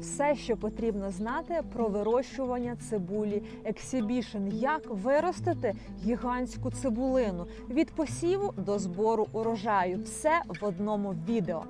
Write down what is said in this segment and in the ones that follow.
Все, що потрібно знати про вирощування цибулі ексібішн, як виростити гігантську цибулину від посіву до збору урожаю. Все в одному відео.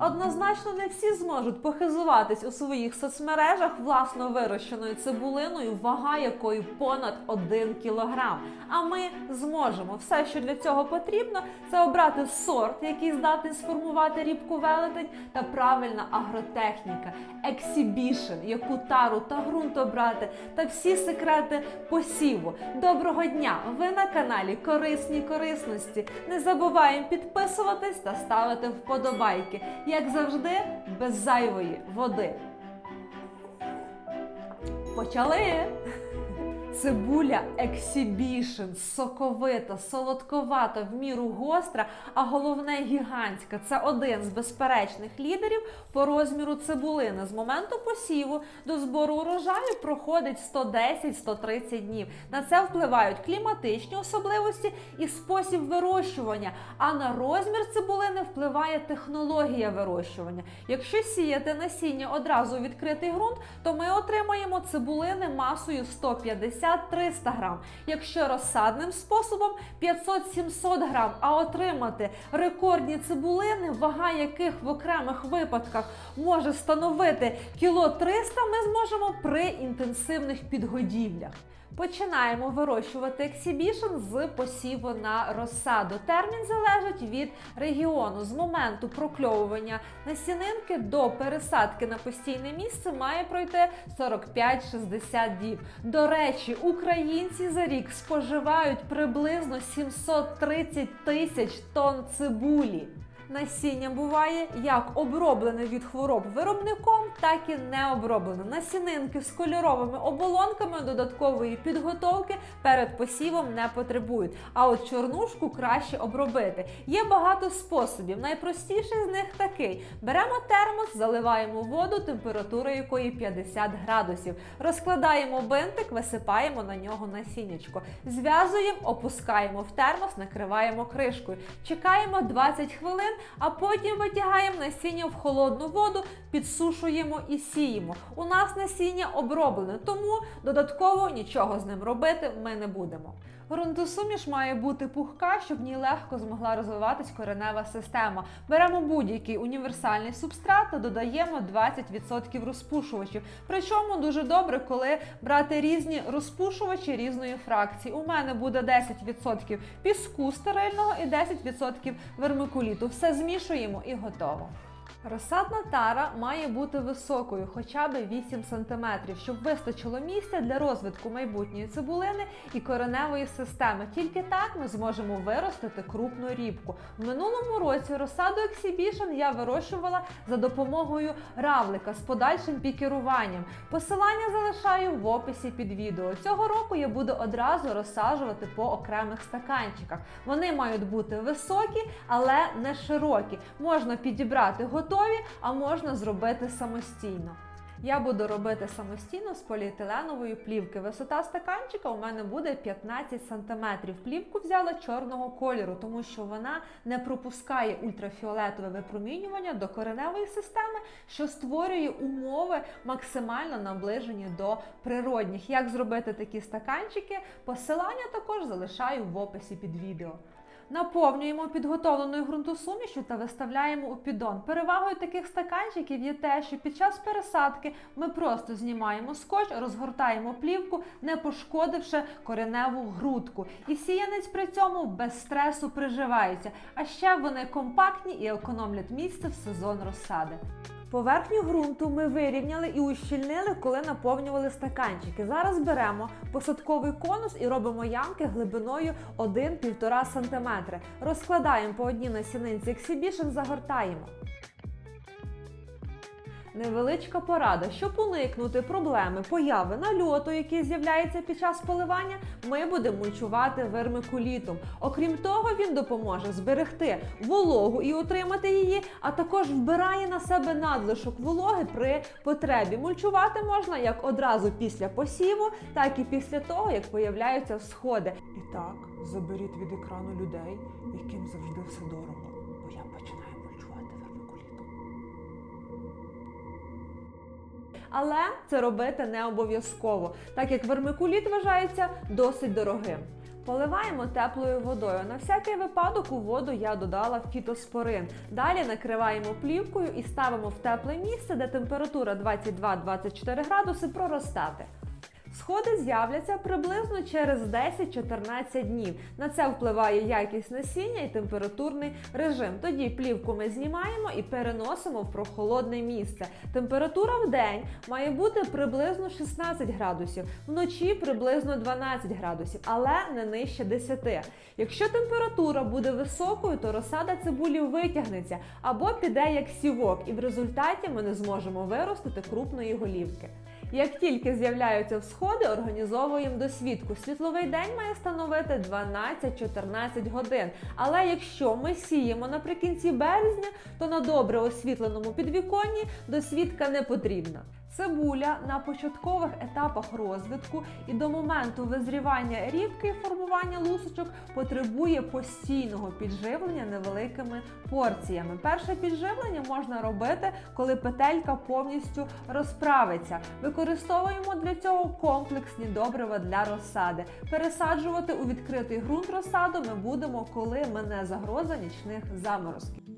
Однозначно, не всі зможуть похизуватись у своїх соцмережах власно вирощеною цибулиною, вага якої понад 1 кілограм. А ми зможемо. Все, що для цього потрібно, це обрати сорт, який здатний сформувати рібку велетень, та правильна агротехніка, ексібішн, яку тару та ґрунт обрати, та всі секрети посіву. Доброго дня! Ви на каналі Корисні корисності. Не забуваємо підписуватись та ставити вподобайки. Як завжди, без зайвої води. Почали! Цибуля Exhibition, соковита, солодковата, в міру гостра, а головне гігантська. Це один з безперечних лідерів по розміру цибулини. З моменту посіву до збору урожаю проходить 110-130 днів. На це впливають кліматичні особливості і спосіб вирощування. А на розмір цибулини впливає технологія вирощування. Якщо сіяти насіння одразу у відкритий ґрунт, то ми отримаємо цибулини масою 150 300 грам. Якщо розсадним способом 500-700 грам, а отримати рекордні цибулини, вага яких в окремих випадках може становити кіло 300, ми зможемо при інтенсивних підгодівлях. Починаємо вирощувати ексібішн з посіву на розсаду. Термін залежить від регіону. З моменту прокльовування насінинки до пересадки на постійне місце має пройти 45-60 діб. До речі, українці за рік споживають приблизно 730 тисяч тонн цибулі. Насіння буває як оброблене від хвороб виробником, так і не оброблене. Насінинки з кольоровими оболонками додаткової підготовки перед посівом не потребують. А от чорнушку краще обробити. Є багато способів. Найпростіший з них такий: беремо термос, заливаємо воду, температура якої 50 градусів. Розкладаємо бинтик, висипаємо на нього насіннячко. Зв'язуємо, опускаємо в термос, накриваємо кришкою. Чекаємо 20 хвилин а потім витягаємо насіння в холодну воду, підсушуємо і сіємо. У нас насіння оброблене, тому додатково нічого з ним робити ми не будемо. Ґрунтосуміш має бути пухка, щоб в ній легко змогла розвиватись коренева система. Беремо будь-який універсальний субстрат та додаємо 20% розпушувачів. Причому дуже добре, коли брати різні розпушувачі різної фракції. У мене буде 10% піску стерильного і 10% вермикуліту. Все змішуємо і готово. Розсадна тара має бути високою, хоча б 8 см, щоб вистачило місця для розвитку майбутньої цибулини і кореневої системи. Тільки так ми зможемо виростити крупну рібку. В минулому році розсаду Exhibition я вирощувала за допомогою равлика з подальшим пікеруванням. Посилання залишаю в описі під відео. Цього року я буду одразу розсаджувати по окремих стаканчиках. Вони мають бути високі, але не широкі. Можна підібрати готові, а можна зробити самостійно. Я буду робити самостійно з поліетиленової плівки. Висота стаканчика у мене буде 15 см. Плівку взяла чорного кольору, тому що вона не пропускає ультрафіолетове випромінювання до кореневої системи, що створює умови максимально наближені до природних. Як зробити такі стаканчики? Посилання також залишаю в описі під відео. Наповнюємо підготовленою ґрунтосумішю та виставляємо у піддон. Перевагою таких стаканчиків є те, що під час пересадки ми просто знімаємо скотч, розгортаємо плівку, не пошкодивши кореневу грудку. І сіянець при цьому без стресу приживається. А ще вони компактні і економлять місце в сезон розсади. Поверхню ґрунту ми вирівняли і ущільнили, коли наповнювали стаканчики. Зараз беремо посадковий конус і робимо ямки глибиною 1-1,5 см. Розкладаємо по одній насінинці Exhibition, загортаємо. Невеличка порада, щоб уникнути проблеми появи нальоту, який з'являється під час поливання, ми будемо мульчувати вермикулітом. Окрім того, він допоможе зберегти вологу і утримати її, а також вбирає на себе надлишок вологи при потребі. Мульчувати можна як одразу після посіву, так і після того, як появляються всходи. І так, заберіть від екрану людей, яким завжди все дорого, Але це робити не обов'язково, так як вермикуліт вважається досить дорогим. Поливаємо теплою водою. На всякий випадок у воду я додала фітоспорин. Далі накриваємо плівкою і ставимо в тепле місце, де температура 22-24 градуси проростати. Сходи з'являться приблизно через 10-14 днів. На це впливає якість насіння і температурний режим. Тоді плівку ми знімаємо і переносимо в прохолодне місце. Температура в день має бути приблизно 16 градусів, вночі приблизно 12 градусів, але не нижче 10. Якщо температура буде високою, то розсада цибулі витягнеться або піде як сівок, і в результаті ми не зможемо виростити крупної голівки. Як тільки з'являються всходи, організовуємо досвідку. Світловий день має становити 12-14 годин. Але якщо ми сіємо наприкінці березня, то на добре освітленому підвіконні досвідка не потрібна. Цибуля на початкових етапах розвитку і до моменту визрівання рібки і формування лусочок потребує постійного підживлення невеликими порціями. Перше підживлення можна робити, коли петелька повністю розправиться. Використовуємо для цього комплексні добрива для розсади. Пересаджувати у відкритий ґрунт розсаду ми будемо, коли мине загроза нічних заморозків.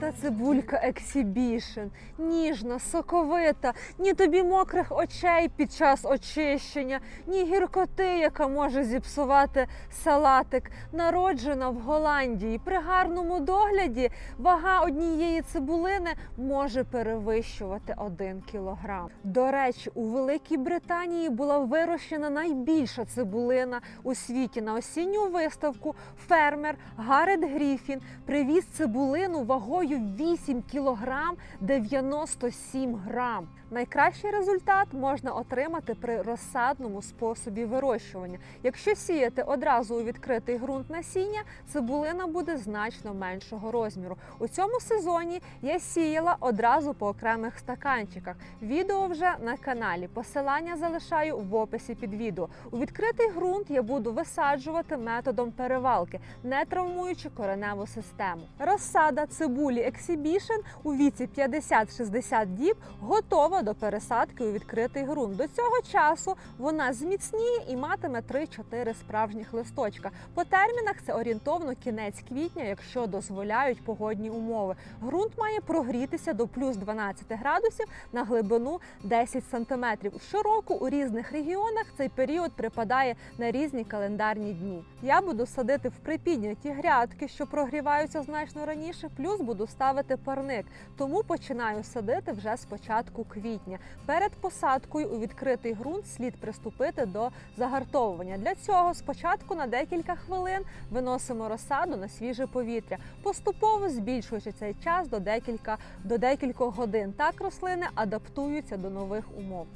Та цибулька ексібішн, ніжна, соковита, ні тобі мокрих очей під час очищення, ні гіркоти, яка може зіпсувати салатик. Народжена в Голландії. При гарному догляді вага однієї цибулини може перевищувати 1 кілограм. До речі, у Великій Британії була вирощена найбільша цибулина у світі. На осінню виставку фермер Гарет Гріфін привіз цибулину вагою 8 кілограм 97 грам. Найкращий результат можна отримати при розсадному способі вирощування. Якщо сіяти одразу у відкритий ґрунт насіння, цибулина буде значно меншого розміру. У цьому сезоні я сіяла одразу по окремих стаканчиках. Відео вже на каналі. Посилання залишаю в описі під відео. У відкритий ґрунт я буду висаджувати методом перевалки, не травмуючи кореневу систему. Розсада цибулі Exhibition у віці 50-60 діб готова до пересадки у відкритий ґрунт. До цього часу вона зміцніє і матиме 3-4 справжніх листочка. По термінах це орієнтовно кінець квітня, якщо дозволяють погодні умови. Ґрунт має прогрітися до плюс 12 градусів на глибину 10 сантиметрів. Щороку у різних регіонах цей період припадає на різні календарні дні. Я буду садити в припідняті грядки, що прогріваються значно раніше, плюс буду ставити парник. Тому починаю садити вже з початку квітня. Перед посадкою у відкритий ґрунт слід приступити до загартовування. Для цього спочатку на декілька хвилин виносимо розсаду на свіже повітря, поступово збільшуючи цей час до декілька до декількох годин. Так рослини адаптуються до нових умов.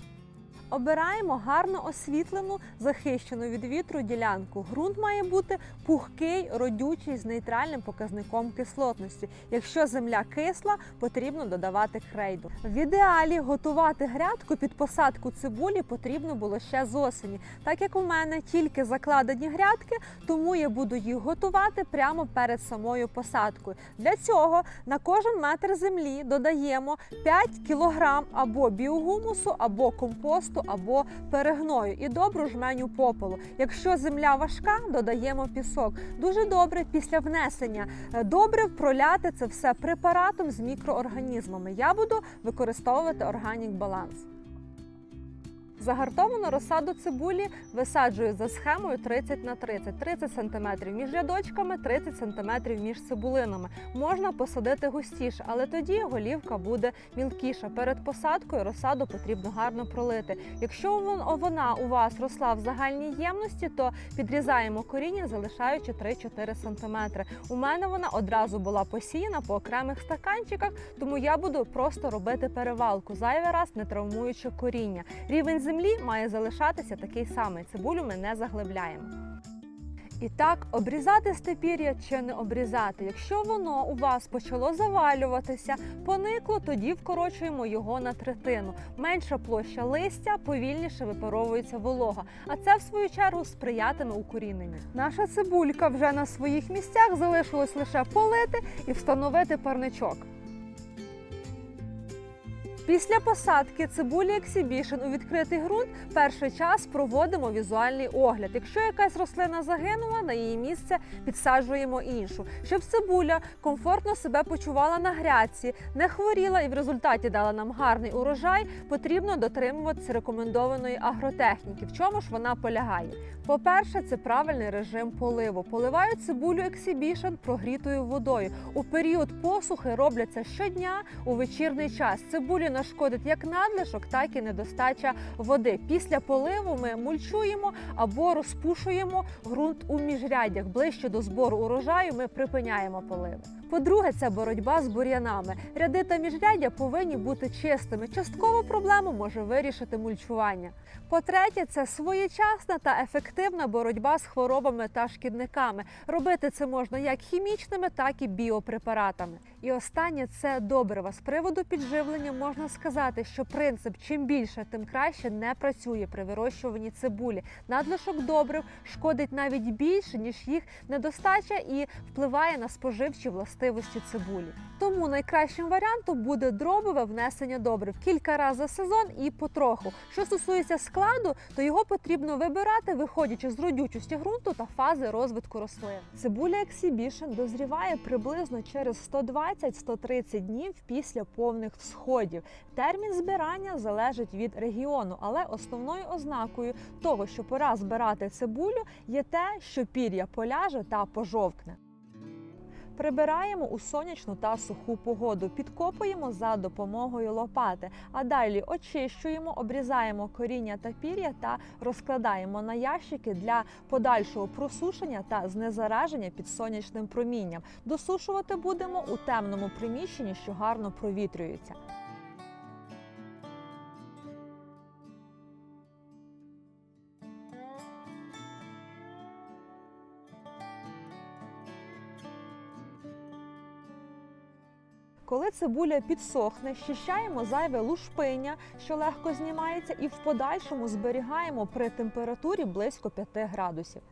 Обираємо гарно освітлену, захищену від вітру ділянку. Ґрунт має бути пухкий, родючий з нейтральним показником кислотності. Якщо земля кисла, потрібно додавати крейду. В ідеалі готувати грядку під посадку цибулі потрібно було ще з осені. Так як у мене тільки закладені грядки, тому я буду їх готувати прямо перед самою посадкою. Для цього на кожен метр землі додаємо 5 кг або біогумусу, або компосту, або перегною і добру жменю попелу. Якщо земля важка, додаємо пісок. Дуже добре після внесення добре добрив проляти це все препаратом з мікроорганізмами. Я буду використовувати органік баланс. Загартовану розсаду цибулі висаджую за схемою 30 на 30. 30 см між рядочками, 30 см між цибулинами. Можна посадити густіше, але тоді голівка буде мілкіша. Перед посадкою розсаду потрібно гарно пролити. Якщо вона у вас росла в загальній ємності, то підрізаємо коріння, залишаючи 3-4 см. У мене вона одразу була посіяна по окремих стаканчиках, тому я буду просто робити перевалку, зайвий раз не травмуючи коріння. Рівень землі має залишатися такий самий. Цибулю ми не заглибляємо. І так, обрізати степір'я чи не обрізати. Якщо воно у вас почало завалюватися, поникло, тоді вкорочуємо його на третину. Менша площа листя, повільніше випаровується волога. А це, в свою чергу, сприятиме укоріненню. Наша цибулька вже на своїх місцях залишилось лише полити і встановити парничок. Після посадки цибулі Exhibition у відкритий ґрунт перший час проводимо візуальний огляд. Якщо якась рослина загинула, на її місце підсаджуємо іншу, щоб цибуля комфортно себе почувала на грядці, не хворіла і в результаті дала нам гарний урожай. Потрібно дотримуватися рекомендованої агротехніки. В чому ж вона полягає? По-перше, це правильний режим поливу. Поливають цибулю Exhibition прогрітою водою. У період посухи робляться щодня у вечірній час. Цибулі нашкодить як надлишок, так і недостача води. Після поливу ми мульчуємо або розпушуємо ґрунт у міжряддях. Ближче до збору урожаю ми припиняємо поливи. По-друге, це боротьба з бур'янами. Ряди та міжряддя повинні бути чистими. Частково проблему може вирішити мульчування. По-третє, це своєчасна та ефективна боротьба з хворобами та шкідниками. Робити це можна як хімічними, так і біопрепаратами. І останнє це добрива. З приводу підживлення можна сказати, що принцип чим більше, тим краще не працює при вирощуванні цибулі. Надлишок добрив шкодить навіть більше, ніж їх недостача, і впливає на споживчі властивості цибулі. Тому найкращим варіантом буде дробове внесення добрив кілька разів за сезон і потроху. Що стосується складу, то його потрібно вибирати, виходячи з родючості ґрунту та фази розвитку рослин. Цибуля Exhibition дозріває приблизно через 120-130 днів після повних всходів. Термін збирання залежить від регіону, але основною ознакою того, що пора збирати цибулю, є те, що пір'я поляже та пожовкне. Прибираємо у сонячну та суху погоду, підкопуємо за допомогою лопати, а далі очищуємо, обрізаємо коріння та пір'я та розкладаємо на ящики для подальшого просушення та знезараження під сонячним промінням. Досушувати будемо у темному приміщенні, що гарно провітрюється. Коли цибуля підсохне, щищаємо зайве лушпиння, що легко знімається, і в подальшому зберігаємо при температурі близько 5 градусів.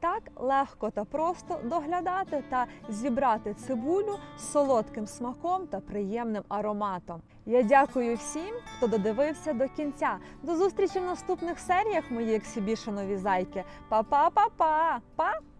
Так легко та просто доглядати та зібрати цибулю з солодким смаком та приємним ароматом. Я дякую всім, хто додивився до кінця. До зустрічі в наступних серіях, мої ексібішенові зайки. Па-па-па-па! Па!